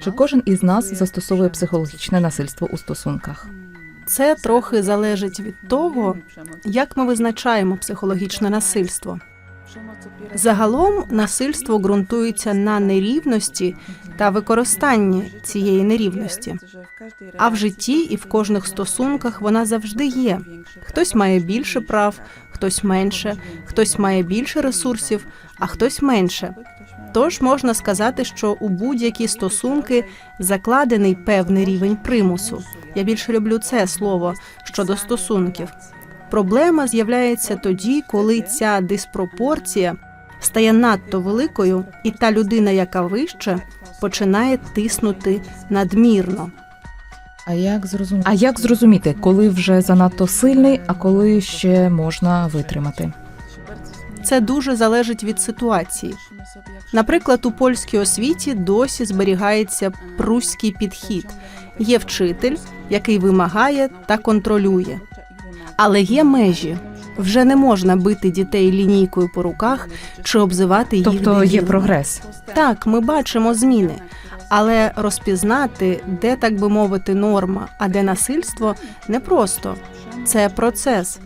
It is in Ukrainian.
Чи кожен із нас застосовує психологічне насильство у стосунках? Це трохи залежить від того, як ми визначаємо психологічне насильство. Загалом насильство ґрунтується на нерівності та використанні цієї нерівності. А в житті і в кожних стосунках вона завжди є. Хтось має більше прав, хтось менше, хтось має більше ресурсів, а хтось менше. Тож можна сказати, що у будь-які стосунки закладений певний рівень примусу. Я більше люблю це слово щодо стосунків. Проблема з'являється тоді, коли ця диспропорція стає надто великою, і та людина, яка вище, починає тиснути надмірно. А як зрозуміти? А як зрозуміти, коли вже занадто сильний, а коли ще можна витримати? Це дуже залежить від ситуації. Наприклад, у польській освіті досі зберігається пруський підхід. Є вчитель, який вимагає та контролює. Але є межі. Вже не можна бити дітей лінійкою по руках чи обзивати їх. Тобто є прогрес. Так, ми бачимо зміни, але розпізнати, де так би мовити, норма, а де насильство, непросто. Це процес.